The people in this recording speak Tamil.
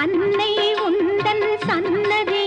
அன்னை உந்தன் சன்னதி